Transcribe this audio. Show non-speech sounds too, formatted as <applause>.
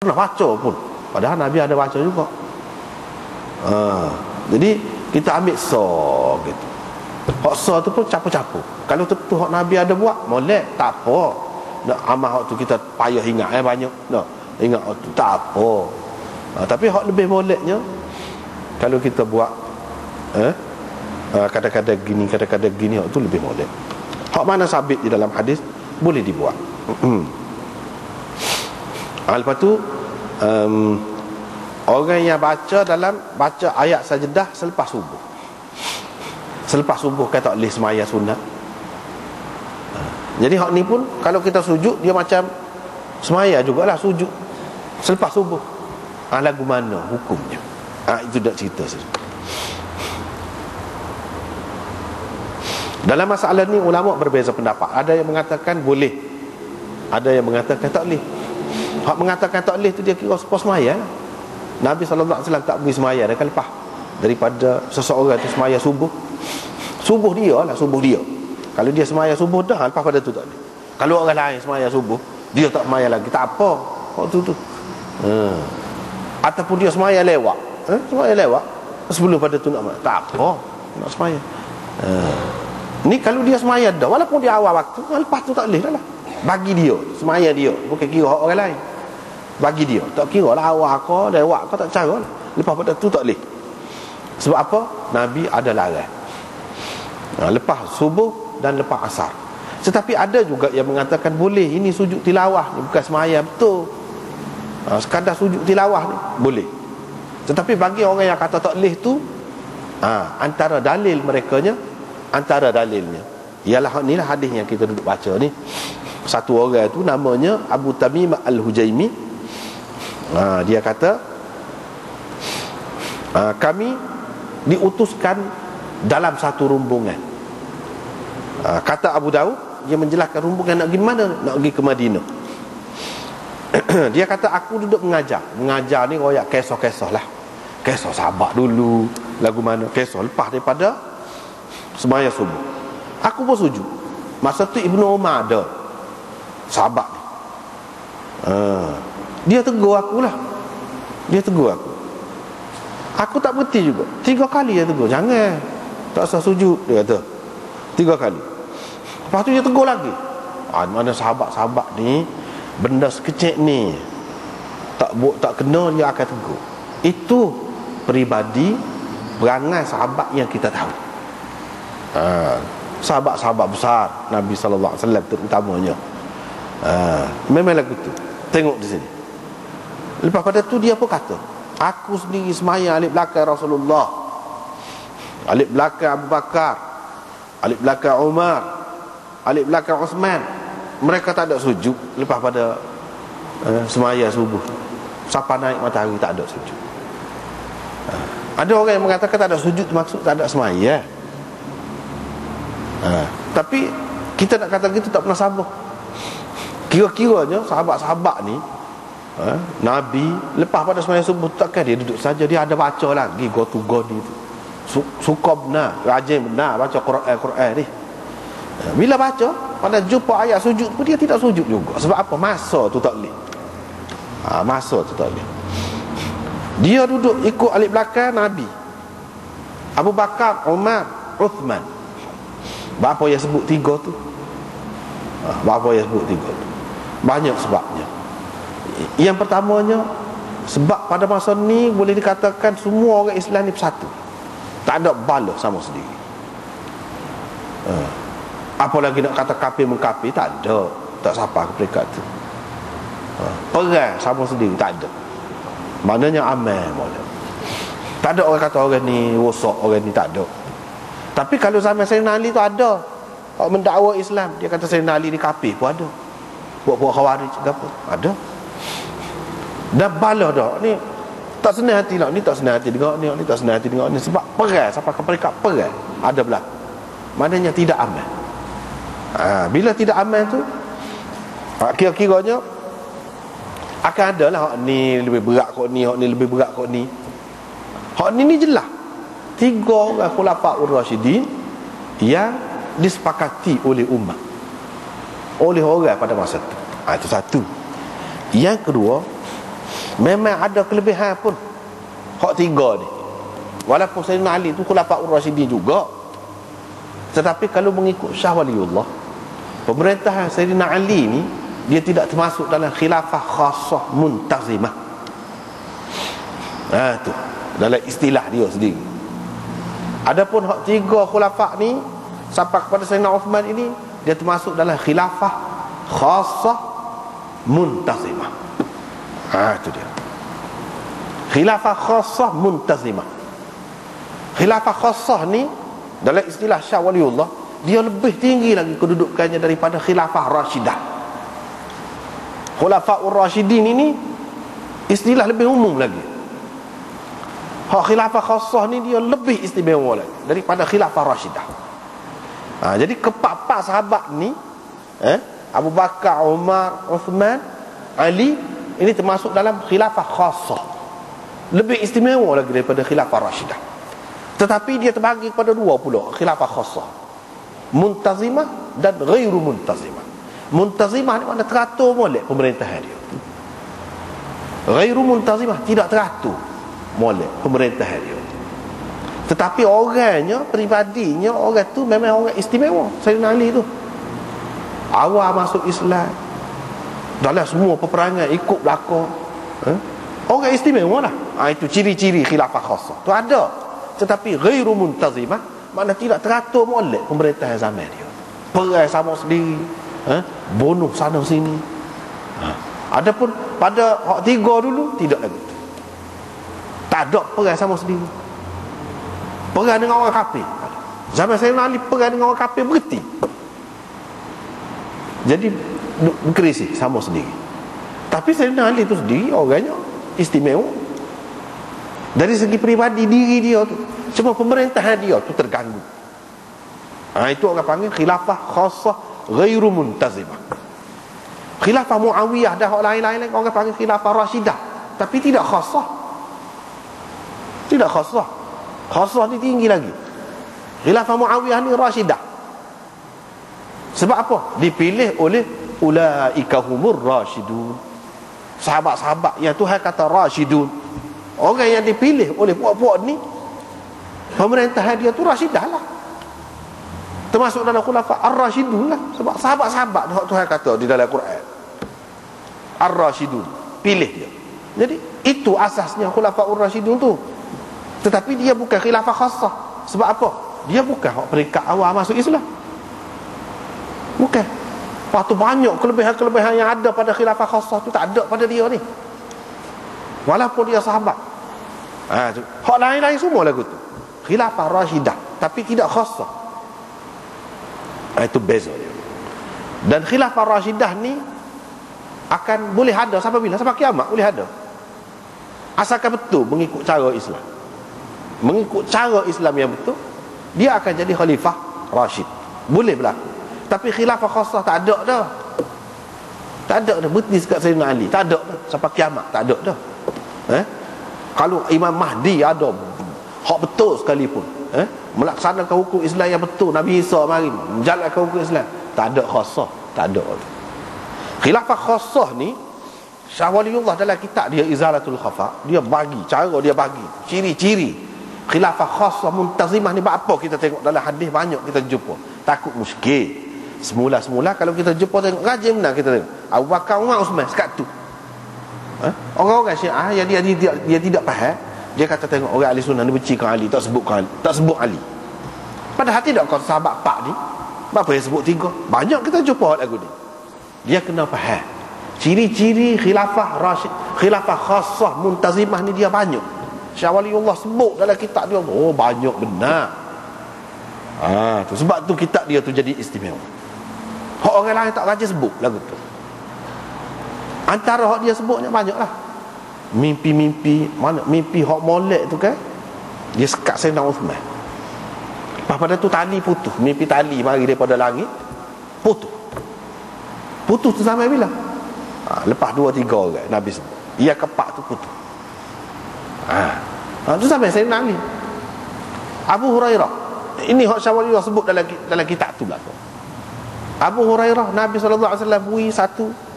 pernah baca pun. Padahal Nabi ada baca juga. Ha. jadi kita ambil so gitu. Hak so tu pun capu-capu. Kalau tentu hak Nabi ada buat molek tak apa. Nak amal hak tu kita payah ingat eh banyak. Nak ingat hak tu tak apa. Ha. tapi hak lebih moleknya kalau kita buat eh ha, kadang-kadang gini kadang-kadang gini hak tu lebih molek. Hak mana sabit di dalam hadis? Boleh dibuat <clears throat> ha, lepas tu um, orang yang baca dalam baca ayat sajadah selepas subuh. Selepas subuh kan tak boleh semaya sunat. Jadi hak ni pun kalau kita sujud dia macam semaya jugalah sujud. Selepas subuh. Ha, lagu mana? Hukumnya. Ha, itu dah cerita saja. Dalam masalah ni ulama berbeza pendapat. Ada yang mengatakan boleh. Ada yang mengatakan tak boleh. Hak mengatakan tak boleh tu dia kira sepuas semaya. Nabi SAW tak pergi semaya dah lepas daripada seseorang tu semaya subuh. Subuh dia lah, subuh dia. Kalau dia semaya subuh dah, lepas pada tu tak boleh. Kalau orang lain semaya subuh, dia tak semaya lagi. Tak apa. Waktu tu. Hmm. Ataupun dia semaya lewat. Eh? Semaya lewat. Sebelum pada tu nak Tak apa. Nak semaya. Hmm. Ni kalau dia semaya dah Walaupun dia awal waktu Lepas tu tak boleh dah lah Bagi dia Semaya dia. Bukan kira orang lain. Bagi dia. Tak kira lah awal kau Lewat kau tak cara lah. Lepas pada tu tak boleh. Sebab apa? Nabi ada larang nah, Lepas subuh Dan lepas asar. Tetapi ada juga yang mengatakan Boleh ini sujud tilawah ni Bukan semaya. Betul. Ha, Sekadar sujud tilawah ni Boleh. Tetapi bagi orang yang kata tak boleh tu ha, Antara dalil mereka antara dalilnya ialah inilah hadis yang kita duduk baca ni satu orang tu namanya Abu Tamim Al-Hujaimi. Ha, dia kata ha, kami diutuskan dalam satu rumbungan ha, kata Abu Daud dia menjelaskan rumbungan nak pergi mana? Nak pergi ke Madinah. <clears throat> Dia kata aku duduk mengajar. Mengajar ni royak kesoh-kesoh lah. Kesoh sahabat dulu lagu mana? Kesoh lepas daripada semaya subuh. Aku pun sujud masa tu Ibnu Umar ada sahabat ni. Ha. dia tegur aku lah dia tegur aku. Aku tak berhenti juga. Tiga kali dia tegur. Jangan. Tak usah sujud dia kata. Tiga kali. Lepas tu dia tegur lagi. Ha, mana sahabat-sahabat ni? Benda sekecil ni. Tak buat tak kena dia akan tegur. Itu peribadi perangai sahabat yang kita tahu. Ha, sahabat-sahabat besar Nabi sallallahu alaihi wasallam terutamanya ha, memang lagu tu. Tengok di sini. Lepas pada tu dia pun kata aku sendiri semaya alif belakang Rasulullah. Alif belakang Abu Bakar. Alif belakang Umar. Alif belakang Osman. Mereka tak ada sujud lepas pada uh, semaya subuh. Siapa naik matahari tak ada sujud. Ha. ada orang yang mengatakan tak ada sujud maksud tak ada semaya. Ha. Tapi Kita nak kata kita tak pernah sabar Kira-kiranya Sahabat-sahabat ni ha, Nabi Lepas pada semayang subuh Takkan dia duduk saja. Dia ada baca lagi Go to God itu Suka benar Rajin benar Baca Quran, Quran ni. Ha, Bila baca Pada jumpa ayat sujud pun Dia tidak sujud juga. Sebab apa? Masa tu tak boleh. Ha, Masa tu tak boleh. Dia duduk ikut alik belakang Nabi. Abu Bakar, Umar, Uthman. Berapa yang sebut tiga tu? Ha, berapa yang sebut tiga tu? Banyak sebabnya. Yang pertamanya sebab pada masa ni boleh dikatakan semua orang Islam ni bersatu. Tak ada bala sama sendiri. Ha. Apa lagi nak kata kafir mengkafir tak ada. Tak siapa ke peringkat tu. Ha. Perang sama sendiri tak ada. Maknanya aman boleh. Tak ada orang kata orang ni rosak, orang ni tak ada. Tapi kalau zaman Sayyidina Ali tu ada mendakwa Islam Dia kata Sayyidina Ali ni kafir pun ada Buat-buat khawarij ke apa? Ada. Dan bala dah. Ni tak senang hati nak Ni tak senang hati dengar ni Ni tak senang hati dengar ni. Sebab perang Sampai ke peringkat perang Ada belah. Maknanya tidak aman. Ha, Bila tidak aman tu ha, Kira-kiranya Akan ada lah Hak ni lebih berat kot ni Hak ni lebih berat kot ni. Hak ni ni jelas tiga orang khulafa ur-rasyidin yang disepakati oleh umat oleh orang pada masa itu ha, itu satu. Yang kedua memang ada kelebihan pun. Hak tiga ni. Walaupun Sayyidina Ali tu khulafa ur-rasyidin juga. Tetapi kalau mengikut Syah Waliullah pemerintahan Sayyidina Ali ni dia tidak termasuk dalam khilafah khasah muntazimah. Ha tu. Dalam istilah dia sendiri. Adapun hak tiga khulafa ni sampai kepada Sayyidina Uthman ini dia termasuk dalam khilafah khasah muntazimah. Ha tu dia. Khilafah khasah muntazimah. Khilafah khasah ni dalam istilah Syah Waliullah dia lebih tinggi lagi kedudukannya daripada khilafah rasyidah khulafah ur-rasyidin ini istilah lebih umum lagi. Hak khilafah khasah ni dia lebih istimewa lagi daripada khilafah rasyidah ha, jadi kepak-pak sahabat ni eh, Abu Bakar, Umar, Uthman Ali ini termasuk dalam khilafah khasah lebih istimewa lagi daripada khilafah rasyidah tetapi dia terbagi kepada dua pula khilafah khasah muntazimah dan ghairu muntazimah. Muntazimah ni mana teratur molek pemerintahan dia. Ghairu muntazimah tidak teratur molek pemerintahan dia tetapi orangnya peribadinya orang tu memang orang istimewa. Sayyidina Ali tu. Awal masuk Islam dalam semua peperangan ikut belakang. Eh? orang istimewa lah. Ha, itu ciri-ciri khilafah khasah tu ada. Tetapi ghairu muntazimah mana tidak teratur molek pemerintahan zaman dia. Perang sama sendiri. Eh? bunuh sana sini. Ha. adapun pada hak tiga dulu tidak lagi. Tak ada perang sama sendiri perang dengan orang kafir. Zaman saya Ali perang dengan orang kafir berhenti. Jadi krisis sama sendiri. Tapi saya Ali itu sendiri orangnya istimewa. Dari segi peribadi diri dia tu semua pemerintahan dia tu terganggu. Ha, itu orang panggil khilafah khasah ghairu muntazimah. Khilafah muawiyah dah orang lain-lain orang panggil khilafah rasyidah tapi tidak khasah. Tidak khasah khasah ni tinggi lagi. Khilafah muawiyah ni rasyidah sebab apa? Dipilih oleh ulaika humur rasyidun sahabat-sahabat yang Tuhan kata rasyidun orang yang dipilih oleh puak-puak ni pemerintahan dia tu rasyidah lah. Termasuk dalam khulafa ar-rasyidun lah. Sebab sahabat-sahabat ni Tuhan kata di dalam Quran. Ar-rasyidun pilih dia. Jadi itu asasnya khulafa ar-rasyidun tu tetapi dia bukan khilafah khasah sebab apa dia bukan peringkat awal masuk Islam bukan Waktu banyak kelebihan-kelebihan yang ada pada khilafah khasah tu tak ada pada dia ni. Walaupun dia sahabat. Ha, tu. Hak lain-lain semua lagu tu. Khilafah rasyidah. Tapi tidak khasah. Ha, itu beza dia. Dan khilafah rasyidah ni akan boleh ada sampai bila? Sampai kiamat boleh ada. Asalkan betul mengikut cara Islam. Mengikut cara Islam yang betul, dia akan jadi khalifah rasyid. Boleh berlaku. Tapi khilafah khasah tak ada dah. Tak ada dah. Berhenti sekat Sayyidina Ali. Tak ada dah. Sampai kiamat. Tak ada dah. Eh? Kalau Imam Mahdi ada hak betul sekalipun. Eh? Melaksanakan hukum Islam yang betul. Nabi Isa mari. Menjalankan hukum Islam. Tak ada khasah. Tak ada. Khilafah khasah ni Syah Waliullah dalam kitab dia Izalatul Khafa Dia bagi, cara dia bagi Ciri-ciri Khilafah khasah muntazimah ni Apa kita tengok dalam hadis banyak kita jumpa Takut muskil Semula-semula kalau kita jumpa tengok rajin benar kita tengok. Abu Bakar Umar Uthman sekat tu. Ha? Orang-orang Syiah yang dia, dia, dia, dia tidak faham, dia kata tengok orang ahli sunnah ni benci kan Ali, tak sebut Ali, tak sebut Ali. Padahal tidak kau sahabat pak ni. Apa yang sebut tiga? Banyak kita jumpa lagu ni. Dia kena faham. Ciri-ciri khilafah rasyid, khilafah khasah muntazimah ni dia banyak. Syawaliullah sebut dalam kitab dia. Oh banyak benar. Ah, tu sebab tu kitab dia tu jadi istimewa. Hak orang lain tak rajin sebut lagu tu. Antara hak dia sebutnya banyaklah. Mimpi-mimpi, mana mimpi hak molek tu kan? Dia sekat Sayyidina Uthman. Lepas pada tu tali putus, mimpi tali mari daripada langit putus. Putus tu sampai bila? Ha, lepas dua tiga orang Nabi sebut. Ia kepak tu putus. Ha. ha tu sampai Sayyidina Ali. Abu Hurairah. Ini hak Syawaliyah sebut dalam dalam kitab tu tu. Abu Hurairah Nabi SAW bui satu